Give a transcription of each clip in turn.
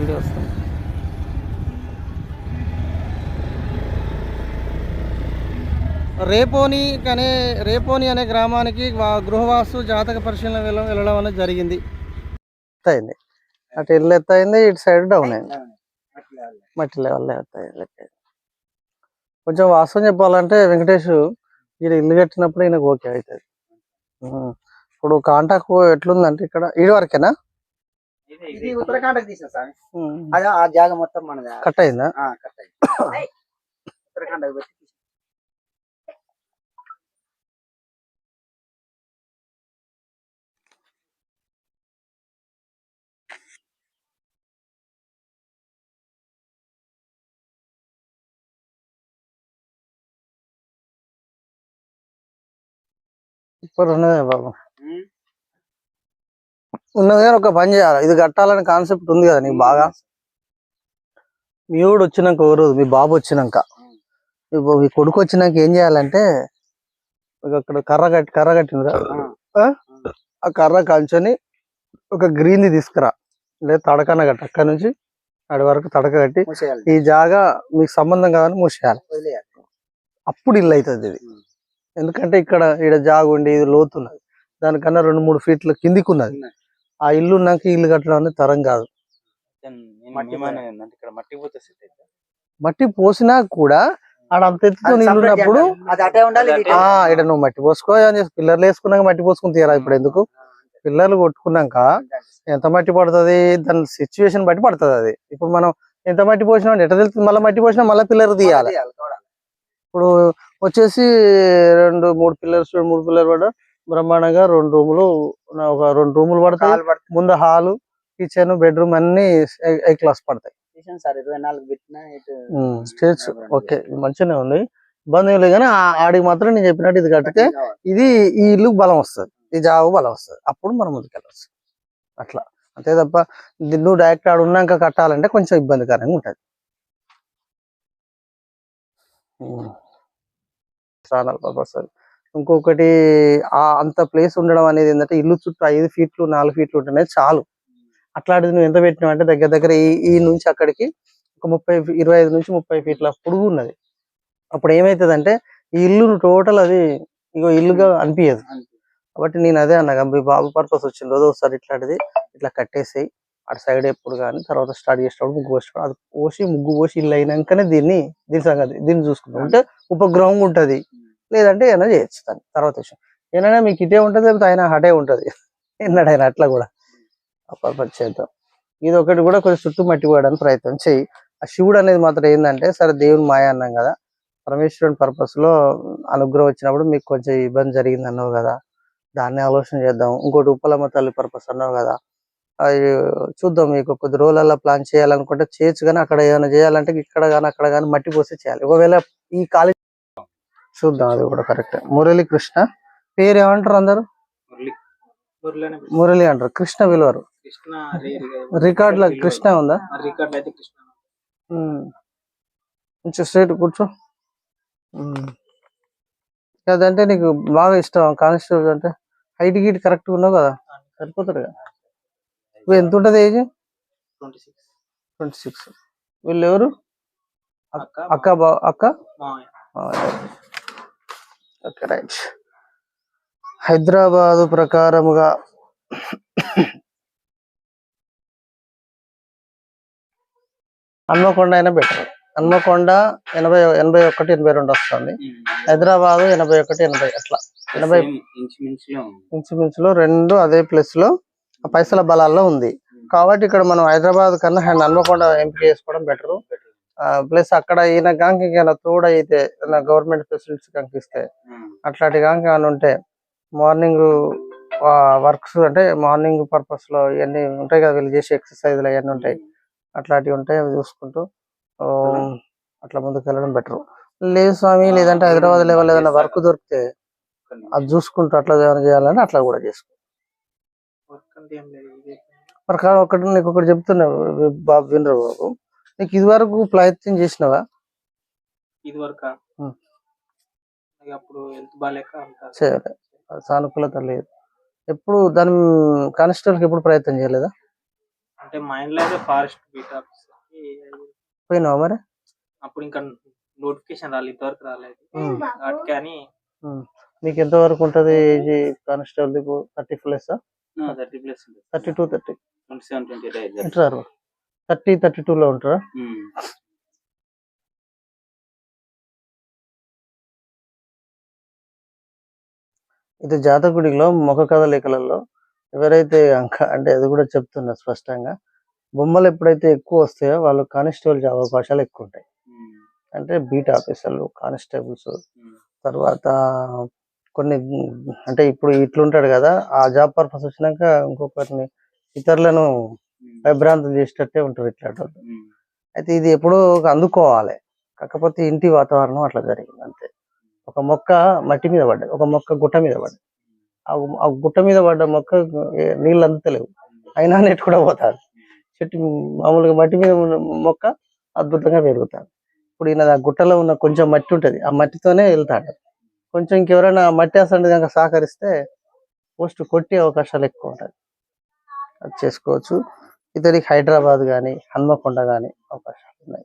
Video వస్తుంది రేపోని అనే రేపోని అనే గ్రామానికి గృహవాసు జాతక పరిశీలన వెళ్ళడం అనేది జరిగింది. అయింది అటు ఇల్లు ఎత్తయింది ఇటు సైడ్ డౌన్ అయింది. మట్టి లెవెల్ ఎత్తయింది కొంచెం వాస్తవం చెప్పాలంటే వెంకటేష్ ఈయన ఇల్లు కట్టినప్పుడు ఈయనకు ఓకే అవుతుంది. ఇప్పుడు కాంటాక్ట్ ఎట్లుందంటే ఇక్కడ ఈడు వరకేనా? ఇది ఉత్తరాఖండ్ తీసిన సార్ అదే ఆ జాగ మొత్తం మనది కట్ అయిందా ఆ, కట్ అయింది ఉత్తరాఖండ్ పెట్టి తీసిన. ఇప్పుడు ఉన్నదే బాబు ఉమ్. ఉన్నది కానీ ఒక పని చేయాలి. ఇది కట్టాలని కాన్సెప్ట్ ఉంది కదా నీకు బాగా? మీ ఊడు వచ్చినాక ఓ రోజు మీ బాబు వచ్చినాక. మీ బా- మీ కొడుకు వచ్చినాక ఏం చేయాలంటే అక్కడ కర్ర కట్టి కర్ర కట్టిందిరా ఆ? ఆ కర్ర కంచుని ఒక గ్రీన్ ది తీసుకురా. లేదా తడకన కట్టి అక్కడ నుంచి అడి వరకు తడక కట్టి ఈ జాగా మీకు సంబంధం కాదని మూసేయాలి. అప్పుడు ఇల్లు అవుతుంది ఇది. ఎందుకంటే ఇక్కడ ఇక్కడ జాగ ఉండి ఇది లోతున్నది. దానికన్నా రెండు మూడు ఫీట్ల కిందికి ఉన్నది. ఆ ఇల్లు ఉన్నాక ఇల్లు కట్టడం అనేది తరం కాదు. మట్టి పోసినా కూడా ఆడ అంత ఎత్తుతో నీళ్ళు ఉన్నప్పుడు. ఇక్కడ నువ్వు మట్టి పోసుకో అని చెప్పి పిల్లర్లు వేసుకున్నాక మట్టి పోసుకుని తీరా ఇప్పుడు ఎందుకు? పిల్లర్లు కొట్టుకున్నాక ఎంత మట్టి పడుతుంది? దాని సిచ్యువేషన్ బట్టి పడుతుంది అది. ఇప్పుడు మనం ఎంత మట్టి పోసినా ఎట్ట తెలుస్తుంది? మళ్ళీ మట్టి పోసినా మళ్ళీ పిల్లర్ తీయాలి. ఇప్పుడు వచ్చేసి రెండు మూడు పిల్లర్స్ మూడు పిల్లర్ పడ బ్రహ్మాండంగా రెండు రూములు ఒక రెండు రూములు పడతాయి. ముందు హాలు కిచెన్ బెడ్రూమ్ అన్ని ఐ క్లాస్ పడతాయి. స్టేజ్ ఓకే మంచిగానే ఉంది. ఇబ్బంది ఏం లేదు కానీ ఆ- ఆడికి మాత్రం నేను చెప్పినట్టు ఇది కట్టితే. ఇది ఈ ఇల్లు బలం వస్తుంది. ఈ జాబు బలం వస్తుంది. అప్పుడు మనం ముందుకెళ్ళచ్చు. అట్లా. అంతే తప్ప నువ్వు డైరెక్ట్ ఆడ ఉన్నాక కట్టాలంటే కొంచెం ఇబ్బందికరంగా ఉంటుంది. స్థానాలు పర్పస్ ఇంకొకటి ఆ అంత ప్లేస్ ఉండడం అనేది ఏంటంటే ఇల్లు చుట్టూ ఐదు ఫీట్లు నాలుగు ఫీట్లు ఉంటేనే చాలు. అట్లాంటిది నువ్వు ఎంత పెట్టినావు అంటే దగ్గర దగ్గర ఈ ఈ నుంచి అక్కడికి ఒక ముప్పై ఇరవై ఐదు నుంచి ముప్పై ఫీట్ల పొడుగు ఉన్నది. అప్పుడు ఏమైతుంది ఈ ఇల్లు టోటల్ అది ఇగో ఇల్లుగా అనిపించదు కాబట్టి నేను అదే అన్నా మీ బాబు పర్పస్ వచ్చిన రోజు ఒకసారి ఇట్లాంటిది ఇట్లా కట్టేసి అటు సైడ్ ఎప్పుడు కానీ తర్వాత స్టార్ట్ చేసేటప్పుడు ముగ్గు పోసేటప్పుడు అది పోసి ముగ్గు పోసి ఇల్లు అయినాకనే దీన్ని దీని సంగతి దీన్ని చూసుకుంటాం. అంటే ఉపగ్రహం ఉంటది. లేదంటే ఏమైనా చేయొచ్చు దాన్ని తర్వాత విషయం. ఏమైనా మీకు ఇటే ఉంటది లేకపోతే ఆయన అటే ఉంటది. ఆయన అట్లా కూడా. పర్పస్ చేద్దాం. ఇది ఒకటి కూడా కొంచెం చుట్టూ మట్టిపోయడానికి ప్రయత్నం చేయి ఆ శివుడు అనేది మాత్రం ఏంటంటే సరే దేవుని మాయ అన్నాం కదా పరమేశ్వరుని పర్పస్లో అనుగ్రహం వచ్చినప్పుడు మీకు కొంచెం ఇబ్బంది జరిగింది అన్నావు కదా దాన్ని ఆలోచన చేద్దాం. ఇంకోటి ఉప్పలమ్మ తల్లి పర్పస్ అన్నావు కదా అది చూద్దాం మీకు కొద్ది రోజులలో ప్లాన్ చేయాలనుకుంటే చేయొచ్చు కానీ అక్కడ ఏమైనా చేయాలంటే ఇక్కడ కానీ అక్కడ కానీ మట్టి పోసి చేయాలి. ఒకవేళ ఈ కాలేజ్ చూద్దాం అది కూడా కరెక్ట్ మురళీ. కృష్ణ పేరు. ఏమంటారు అందరు మురళి అంటారు. కృష్ణ విలువరు. రికార్డ్. లో కృష్ణ. ఉందా. కొంచెం స్ట్రైట్ కూర్చో. అదంటే నీకు బాగా ఇష్టం కానిస్టేబుల్ అంటే హైట్ గీట్ కరెక్ట్ ఉన్నావు కదా సరిపోతాడు కదా. ఇప్పుడు ఎంత ఉంటుంది ఏజ్ ట్వంటీ సిక్స్. వీళ్ళు ఎవరు? అక్క అక్క బా అక్క? మామయ్య ఓకే రైట్. హైదరాబాదు ప్రకారముగా హన్మకొండ అయినా బెటర్ హన్మకొండ ఎనభై ఎనభై ఒకటి ఎనభై రెండు వస్తుంది. హైదరాబాదు ఎనభై ఒకటి ఎనభై అట్లా. ఎనభై ఇంచుమించులో రెండు అదే ప్లేస్లో పైసల బలాల్లో ఉంది. కాబట్టి ఇక్కడ మనం హైదరాబాద్ కన్నా హన్మకొండ ఎంపిక చేసుకోవడం బెటర్ ప్లస్ అక్కడ ఈయన కాంకి ఇంకేమైనా తోడు అయితే గవర్నమెంట్ ఫెసిలిటీస్ కనిపిస్తే అట్లాంటి కాంకి ఏమైనా ఉంటే మార్నింగ్ వర్క్స్ అంటే మార్నింగ్ పర్పస్లో ఇవన్నీ ఉంటాయి కదా వీళ్ళు చేసే ఎక్సర్సైజ్లు అవన్నీ ఉంటాయి. అట్లాంటివి ఉంటాయి అవి చూసుకుంటూ అట్లా ముందుకు వెళ్ళడం బెటర్. లేదు స్వామి లేదంటే హైదరాబాద్ లెవెల్ ఏదైనా వర్క్ దొరికితే అది చూసుకుంటూ అట్లా ఏమైనా చేయాలంటే అట్లా కూడా చేసుకో. వర్క్ ఒకటి నీకు ఒకటి చెప్తున్నా బాబు వినరు బాబు. నీకు ఇది వరకు ప్రయత్నం చేసినావా? ఇది వరకు ఉం. అప్పుడు హెల్త్ బాగాలేక అంత సానుకూలత లేదు. ఎప్పుడు దాని కానిస్టేబుల్కి ఎప్పుడు ప్రయత్నం చేయలేదా? అంటే మైండ్లో అయితే ఫారెస్ట్ బీట్ పోయినావా మరి? అప్పుడు ఇంకా నోటిఫికేషన్ రాలేదు ఇంతవరకు రాలేదు. ఉమ్. మీకు ఎంత వరకు ఉంటది age constable thirty plus thirty plus thirty two thirty. Twenty seven twenty thirty thirty two లో ఉంటారా ఇది జాతకుడిలో ముఖ కదలికలలో ఎవరైతే అంక అంటే అది కూడా చెప్తున్నా స్పష్టంగా బొమ్మలు ఎప్పుడైతే ఎక్కువ వస్తాయో వాళ్ళు కానిస్టేబుల్ జాబ్ అవకాశాలు ఎక్కువ ఉంటాయి. అంటే బీట్ ఆఫీసర్లు కానిస్టేబుల్స్ తర్వాత కొన్ని అంటే ఇప్పుడు ఇట్లుంటాడు కదా ఆ జాబ్ పర్పస్ వచ్చినాక ఇంకొకరిని ఇతరులను భయభ్రాంతం చేసేటట్టే ఉంటారు ఇట్లాంటి. అయితే ఇది ఎప్పుడో అందుకోవాలి. కాకపోతే ఇంటి వాతావరణం అట్లా జరిగింది అంతే. ఒక మొక్క మట్టి మీద పడ్డది ఒక మొక్క గుట్ట మీద పడ్డది. ఆ గుట్ట మీద పడ్డ మొక్క ఏ- నీళ్ళు అందుతలేవు అయినా నెట్ కూడా పోతాది. చెట్టు మామూలుగా మట్టి మీద ఉన్న మొక్క అద్భుతంగా పెరుగుతాడు ఇప్పుడు ఈయన ఆ గుట్టలో ఉన్న కొంచెం మట్టి ఉంటది ఆ మట్టితోనే వెళ్తాడు కొంచెం ఇంకెవరైనా మట్టి అసలు కనుక సహకరిస్తే పోస్ట్ కొట్టే అవకాశాలు ఎక్కువ ఉంటాయి. అది చేసుకోవచ్చు. ఇతనికి హైదరాబాద్ కానీ హన్మకొండ కానీ అవకాశాలు ఉన్నాయి.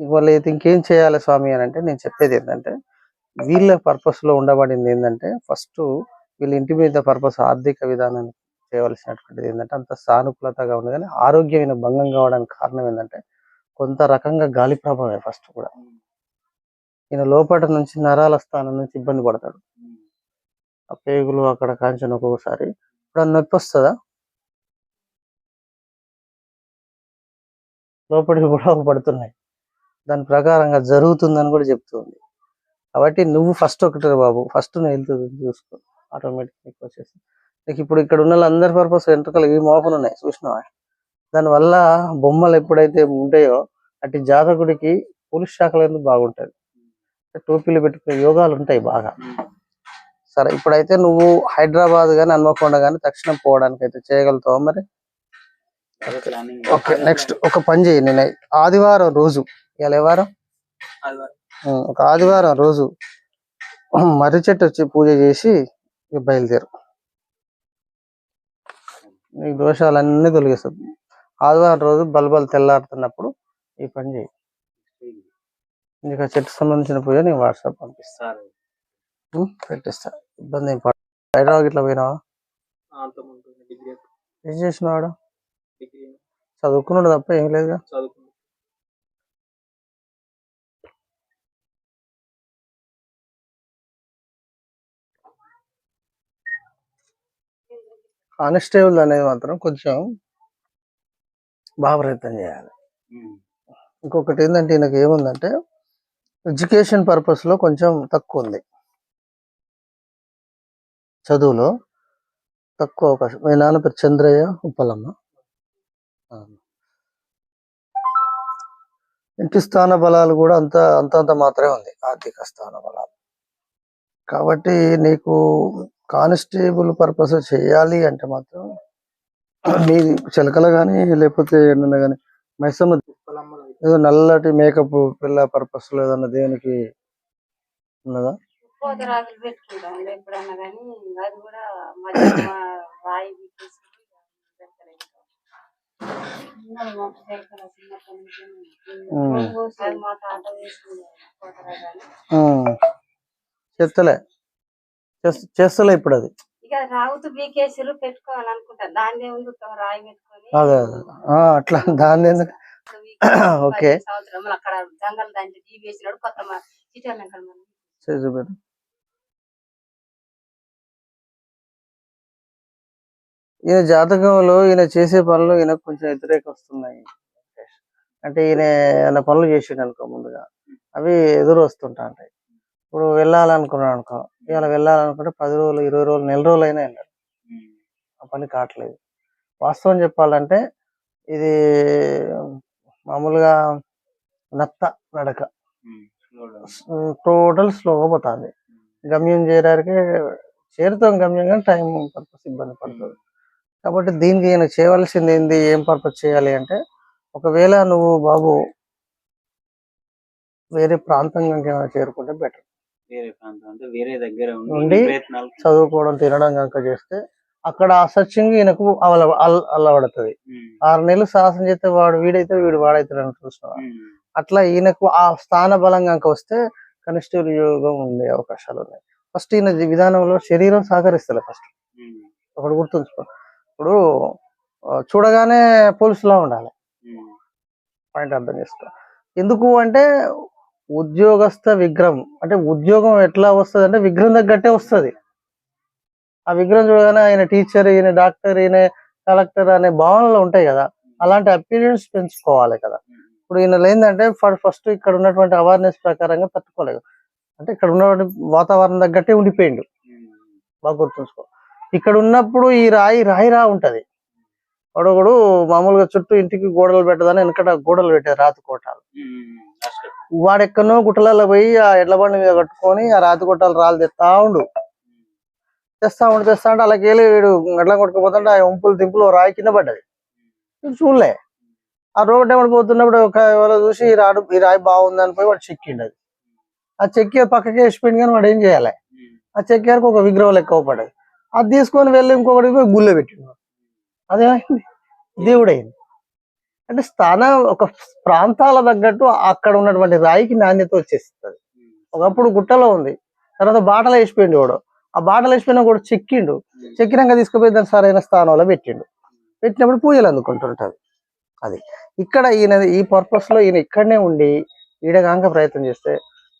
ఇవాళ అయితే ఇంకేం చేయాలి స్వామి అని అంటే నేను చెప్పేది ఏంటంటే వీళ్ళ పర్పస్లో ఉండబడింది ఏంటంటే ఫస్ట్ వీళ్ళ ఇంటి మీద పర్పస్ ఆర్థిక విధానం చేయవలసినటువంటిది ఏంటంటే అంత సానుకూలతగా ఉంది కానీ ఆరోగ్యమైన భంగం కావడానికి కారణం ఏంటంటే కొంత రకంగా గాలి ప్రభావమే ఫస్ట్ కూడా. ఈయన లోపల నుంచి నరాల స్థానం నుంచి ఇబ్బంది పడతాడు. ఆ పేగులు అక్కడ కాంచన ఒక్కొక్కసారి ఇప్పుడు నొప్పి వస్తుందా? లోపలికి గొడవ పడుతున్నాయి. దాని ప్రకారంగా జరుగుతుందని కూడా చెప్తుంది కాబట్టి నువ్వు ఫస్ట్ ఒకటి బాబు. ఫస్ట్ నువ్వు వెళ్తుంది చూసుకో. ఆటోమేటిక్ నీకు వచ్చేసి నీకు ఇప్పుడు ఇక్కడ ఉన్న అందరి పర్పస్ వెంట్రుకలు ఇవి మోపలు ఉన్నాయి. చూసినావా? దానివల్ల బొమ్మలు ఎప్పుడైతే ఉంటాయో అటు జాతకుడికి పోలీస్ శాఖలు ఎందుకు బాగుంటది. టోపీలు పెట్టుకునే యోగాలు ఉంటాయి బాగా. సరే ఇప్పుడైతే నువ్వు హైదరాబాద్ కానీ హన్మకొండ కానీ తక్షణం పోవడానికి అయితే చేయగలుగుతావు మరి? ఓకే నెక్స్ట్ ఒక పని చేయి నేను ఆదివారం రోజు ఇవాళ వారం? ఒక ఆదివారం రోజు మర్రి చెట్టు వచ్చి పూజ చేసి బయలుదేరు. నీకు దోషాలన్నీ తొలగిస్తుంది ఆదివారం రోజు బల్బలు తెల్లారుతున్నప్పుడు ఈ పని చేయి నీకు ఆ చెట్టు సంబంధించిన పూజ నేను వాట్సాప్ పంపిస్తా. ఉమ్, పెట్టిస్తా. ఇబ్బంది ఏం పడ హైదరాబాద్ ఇట్లా పోయినావా? ఏం చేసినావాడు డిగ్రీ చదువుకున్నాడు తప్ప ఏం లేదుగా. చదువుకుంది కానిస్టేబుల్ అనేది మాత్రం కొంచెం బాగా ప్రయత్నం చేయాలి ఇంకొకటి ఏంటంటే ఈయనకి ఏముందంటే ఎడ్యుకేషన్ పర్పస్లో కొంచెం తక్కువ ఉంది. చదువులో తక్కువ అవకాశం. మీ నాన్న పేరు చంద్రయ్య ఉప్పలమ్మ. ఇంటి స్థాన బలాలు కూడా అంత అంతంత మాత్రమే ఉంది. ఆర్థిక స్థాన బలాలు. కాబట్టి నీకు కానిస్టేబుల్ పర్పస్ చేయాలి అంటే మాత్రం మీ చిలకలు కానీ లేకపోతే ఏమన్నా కానీ మైసమ్మ ఏదో నల్లటి మేకప్ పిల్ల పర్పస్లో ఏదన్నా దేవునికి ఉన్నదా? పోతరాజులు పెట్టుకుంటాం ఎప్పుడన్నా కానీ అది కూడా మధ్య రాయి తీసేసి పెడతలేదు. ఉన్నది మా పిల్లల చిన్నప్పటి నుంచి ఉమ్. అది మా తాత వేసుకుంది పోతరాజు అని. ఉమ్. చేస్తలే చేస్- చేస్తలే ఇప్పుడు అది రావుతూ బీకేసీలు పెట్టుకోవాలనుకుంటా దాన్ని రాయి పెట్టుకొని అదే అదే ఆ, అట్లా దాని ఎందుకు ఓకే. సంవత్సరం అక్కడ జంగల్ దాంట్లో కొత్త చూపెట్టు. ఈయన జాతకంలో ఈయన చేసే పనులు ఈయనకు కొంచెం వ్యతిరేక వస్తున్నాయి. అంటే ఈయన ఏమైనా పనులు చేసిండు అనుకో ముందుగా. అవి ఎదురు వస్తుంటా ఉంటాయి ఇప్పుడు వెళ్ళాలనుకున్నాడు అనుకో ఇవాళ వెళ్ళాలనుకుంటే పది రోజులు ఇరవై రోజులు నెల రోజులు అయినా వెళ్ళాడు ఆ పని కావట్లేదు. వాస్తవం చెప్పాలంటే ఇది మామూలుగా నత్త నడక. టోటల్ స్లోగా పోతుంది. గమ్యం చేయడానికి చేరుతాం గమ్యం కానీ టైం పర్పస్ ఇబ్బంది పడుతుంది. కాబట్టి దీనికి నేను చేయవలసింది ఏంది? ఏం పర్పస్ చేయాలి అంటే ఒకవేళ నువ్వు బాబు వేరే ప్రాంతం కనుక ఏమైనా చేరుకుంటే బెటర్ వేరే ప్రాంతం అంటే వేరే దగ్గర ఉండి చదువుకోవడం తినడం కనుక చేస్తే అక్కడ ఆ సర్చింగ్ ఈయనకు అల అల- అల్లబడుతుంది ఆరు నెలలు సాహసం చేస్తే వాడు వీడైతే వీడు వాడైతాడు అని చూస్తున్నాం అట్లా ఈయనకు ఆ స్థాన బలంగా కనుక వస్తే కనిష్ట యోగం ఉండే అవకాశాలు ఉన్నాయి. ఫస్ట్ ఈయన విధానంలో శరీరం సహకరిస్తలే ఫస్ట్ ఒకటి గుర్తుంచుకో. ఇప్పుడు చూడగానే పోలీసులా ఉండాలి. పాయింట్ అర్థం చేసుకో. ఎందుకు అంటే ఉద్యోగస్థ విగ్రహం అంటే ఉద్యోగం ఎట్లా వస్తుంది అంటే విగ్రహం తగ్గట్టే వస్తుంది. ఆ విగ్రహం చూడగానే ఆయన టీచర్ ఈయన డాక్టర్ ఈయన కలెక్టర్ అనే భావనలు ఉంటాయి కదా. అలాంటి అపీరియన్స్ పెంచుకోవాలి కదా. ఇప్పుడు ఈయన ఏంటంటే ఫస్ట్ ఇక్కడ ఉన్నటువంటి అవేర్నెస్ ప్రకారంగా తట్టుకోలేదు అంటే ఇక్కడ ఉన్నటువంటి వాతావరణం తగ్గట్టే ఉండిపోయిండు. బాగా గుర్తుంచుకో. ఇక్కడ ఉన్నప్పుడు ఈ రాయి రాయి రా ఉంటది. వాడొకడు మామూలుగా చుట్టూ ఇంటికి గోడలు పెట్టదని వెనకట గోడలు పెట్టారు రాతి కోటాలు. వాడెక్కడనో గుట్టలలో పోయి ఆ ఎడ్ల బండి మీద కట్టుకొని ఆ రాతి కొట్టాలు రాళ్ళు తెస్తా ఉండు. తెస్తా ఉండు తెస్తా ఉంటే అలాగే వెళ్ళి వీడు ఎడ్ల కొట్టుకుపోతుంటే ఆ ఉంపులు దింపులు రాయి కింద పడ్డది. వీడు చూడలే. ఆ రోడ్డు ఎవడు పోతున్నప్పుడు ఒక ఎవరో చూసి ఈ రాడు ఈ రాయి బాగుందని పోయి వాడు చెక్కిండు అది ఆ చెక్కి పక్కకి వేసిపోయింది కానీ వాడు ఏం చేయాలి? ఆ చెక్కారికి ఒక విగ్రహం లెక్క పడ్డది. అది తీసుకొని వెళ్ళి ఇంకొకటి పోయి గుళ్ళో పెట్టిండు. అదేమైంది దేవుడైంది అంటే స్థానం ఒక ప్రాంతాల తగ్గట్టు అక్కడ ఉన్నటువంటి రాయికి నాణ్యత వచ్చేస్తుంది. ఒకప్పుడు గుట్టలో ఉంది. తర్వాత బాటలు వేసిపోయిండు వాడు. ఆ బాటలు వేసిపోయినా కూడా చెక్కిండు. చెక్కినాక తీసుకుపోయి దాని సరైన స్థానంలో పెట్టిండు. పెట్టినప్పుడు పూజలు అందుకుంటుంటది అది. ఇక్కడ ఈయన ఈ పర్పస్లో ఈయన ఇక్కడనే ఉండి ఈడగాక ప్రయత్నం చేస్తే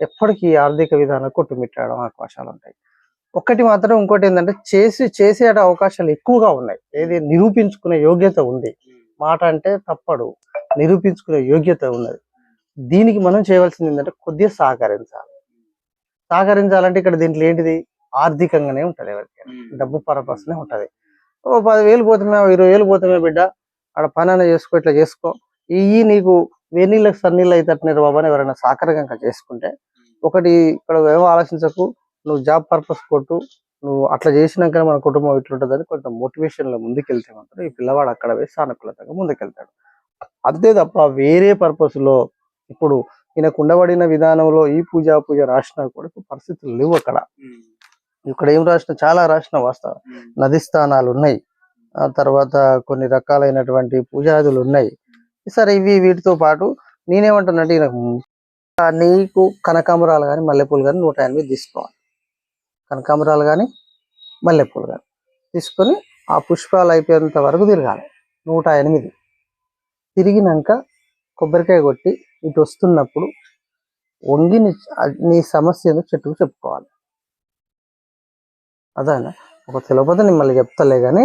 ఎప్పటికీ ఆర్థిక విధానం కొట్టుమిట్టాడడం అవకాశాలు ఉంటాయి. ఒక్కటి మాత్రం ఇంకోటి ఏంటంటే చేసి చేసే అవకాశాలు ఎక్కువగా ఉన్నాయి. ఏది నిరూపించుకునే యోగ్యత ఉంది. మాట అంటే తప్పడు. నిరూపించుకునే యోగ్యత ఉన్నది. దీనికి మనం చేయవలసింది ఏంటంటే కొద్దిగా సహకరించాలి. సహకరించాలంటే ఇక్కడ దీంట్లో ఏంటిది? ఆర్థికంగానే ఉంటది ఎవరికైనా. డబ్బు పర్పస్నే ఉంటది. ఓ పదివేలు పోతున్నా ఇరవై వేలు పోతున్నా బిడ్డ ఆడ పని అయినా చేసుకో ఇట్లా చేసుకో. ఇవి నీకు వెన్నీళ్ళకి సన్నీళ్ళు అవుతారు బాబా అని ఎవరైనా సహకారంగా చేసుకుంటే ఒకటి ఇక్కడ ఏమో ఆలోచించకు. నువ్వు జాబ్ పర్పస్ కొట్టు నువ్వు అట్లా చేసినాక మన కుటుంబం ఇట్లుంటుందని కొంత మోటివేషన్లో ముందుకెళ్తే మాత్రం ఈ పిల్లవాడు అక్కడ వేసి సానుకూలతగా ముందుకెళ్తాడు. అంతే తప్ప వేరే పర్పస్లో ఇప్పుడు ఈయనకు ఉండబడిన విధానంలో ఈ పూజ పూజ రాసినా కూడా పరిస్థితులు లేవు అక్కడ. ఇక్కడ ఏం రాసిన చాలా రాసిన వాస్తవం. నది స్థానాలు ఉన్నాయి. ఆ తర్వాత కొన్ని రకాలైనటువంటి పూజాదులు ఉన్నాయి. సరే ఇవి వీటితో పాటు నేనేమంటున్నట్టు ఈయనకు ఆ నీకు కనకాంబరాలు కానీ మల్లెపూలు కానీ నూట ఎనిమిది తీసుకోవాలి. కనకాంబరాలు కానీ మల్లెపూలు కానీ తీసుకొని ఆ పుష్పాలు అయిపోయేంత వరకు తిరగాలి. నూట ఎనిమిది. తిరిగినాక కొబ్బరికాయ కొట్టి ఇటు వస్తున్నప్పుడు వంగి నీ నీ సమస్యను చెట్టుకు చెప్పుకోవాలి. అదేనా? ఒక తెలియకపోతే నేను మళ్ళీ చెప్తలే కానీ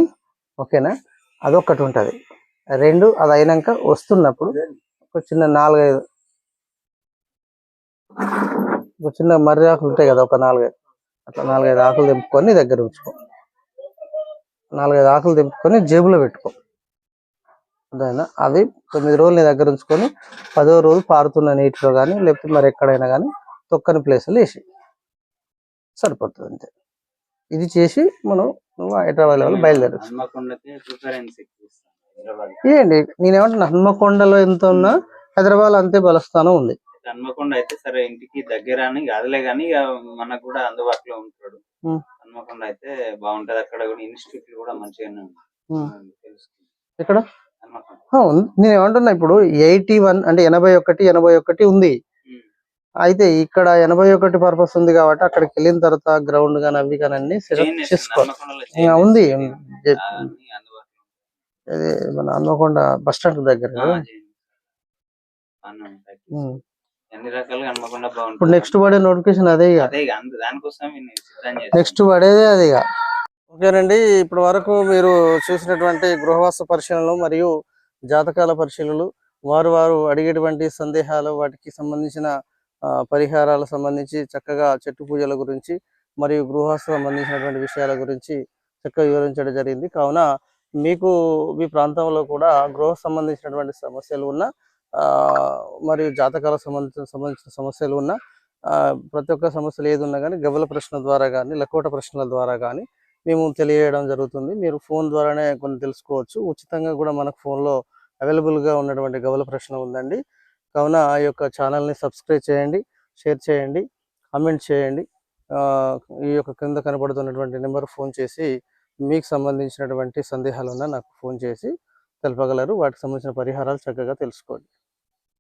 ఓకేనా? అదొకటి ఉంటుంది. రెండు అది అయినాక వస్తున్నప్పుడు ఒక చిన్న నాలుగైదు ఒక చిన్న మర్యాకులు ఉంటాయి కదా ఒక నాలుగైదు. అట్లా నాలుగైదు ఆకులు తెంపుకొని దగ్గర ఉంచుకో. నాలుగైదు ఆకులు తెంపుకొని జేబులో పెట్టుకో. అదేనా అవి తొమ్మిది రోజులు నీ దగ్గర ఉంచుకొని పదో రోజు పారుతున్న నీటిలో కానీ లేకపోతే మరి ఎక్కడైనా కానీ తొక్కని ప్లేస్లో వేసి. సరిపోతుంది అంతే. ఇది చేసి మనం నువ్వు హైదరాబాద్ లెవెల్ బయలుదేరచ్చు. ఏంటి? నేనేమంటున్నా? హన్మకొండలో ఎంత ఉన్నా హైదరాబాద్ అంతే బలస్థానం ఉంది. హన్మకొండ అయితే సరే ఇంటికి దగ్గర అని కాదులే ఇక మనకు కూడా అందుబాటులో ఉంటాడు ఉం. హన్మకొండ అయితే బాగుంటది అక్కడ కూడా ఇన్స్టిట్యూట్ కూడా మంచిగానే ఉం. హన్మకొండ ఆ, ఉంది. నేను ఏమంటున్నా ఇప్పుడు ఎయిటీ వన్ అంటే ఎనభై ఒకటి ఎనభై ఒకటి ఉంది ఉం. అయితే ఇక్కడ ఎనభై ఒకటి పర్పస్ ఉంది కాబట్టి అక్కడికి వెళ్ళిన తర్వాత గ్రౌండ్ కానీ అవి కానీ అన్ని సెటప్ హన్మకొండలో ఉంది nation. ఏ- ఆ, అన్ని అందుబాటులో ఇది మన హన్మకొండ బస్ స్టాండ్ దగ్గర ఆ. ఉం. అన్ని రకాలుగా హన్మకొండ ఇప్పుడు నెక్స్ట్ పడే నోటిఫికేషన్ అదే ఇక. అదే ఇక అందు- దానికోసం నేను సిద్ధం చేస్తాను నెక్స్ట్ పడేదే అది ఇక. ఓకేనండి ఇప్పటి వరకు మీరు చూసినటువంటి గృహవాస పరిశీలనలు మరియు జాతకాల పరిశీలనలు వారు వారు అడిగేటువంటి సందేహాలు వాటికి సంబంధించిన ఆ, పరిహారాలకు సంబంధించి చక్కగా చెట్టు పూజల గురించి మరియు గృహవాస సంబంధించినటువంటి విషయాల గురించి చక్కగా వివరించడం జరిగింది. కావున మీకు మీ ప్రాంతంలో కూడా గృహ సంబంధించినటువంటి సమస్యలు ఉన్న మరియు జాతకాలకు సంబంధించిన సంబంధించిన సమస్యలు ఉన్న ప్రతి ఒక్క సమస్యలు ఏది ఉన్నా కానీ గవ్వల ప్రశ్న ద్వారా కానీ లకోట ప్రశ్నల ద్వారా కానీ మేము తెలియజేయడం జరుగుతుంది. మీరు ఫోన్ ద్వారానే కొన్ని తెలుసుకోవచ్చు. ఉచితంగా కూడా మనకు ఫోన్లో అవైలబుల్గా ఉన్నటువంటి గబల ప్రశ్న ఉందండి. కావున ఆ యొక్క ఛానల్ని సబ్స్క్రైబ్ చేయండి షేర్ చేయండి కామెంట్ చేయండి. ఈ యొక్క కింద కనబడుతున్నటువంటి నెంబర్ ఫోన్ చేసి మీకు సంబంధించినటువంటి సందేహాలు ఉన్నా నాకు ఫోన్ చేసి తెలపగలరు. వాటికి సంబంధించిన పరిహారాలు చక్కగా తెలుసుకోండి.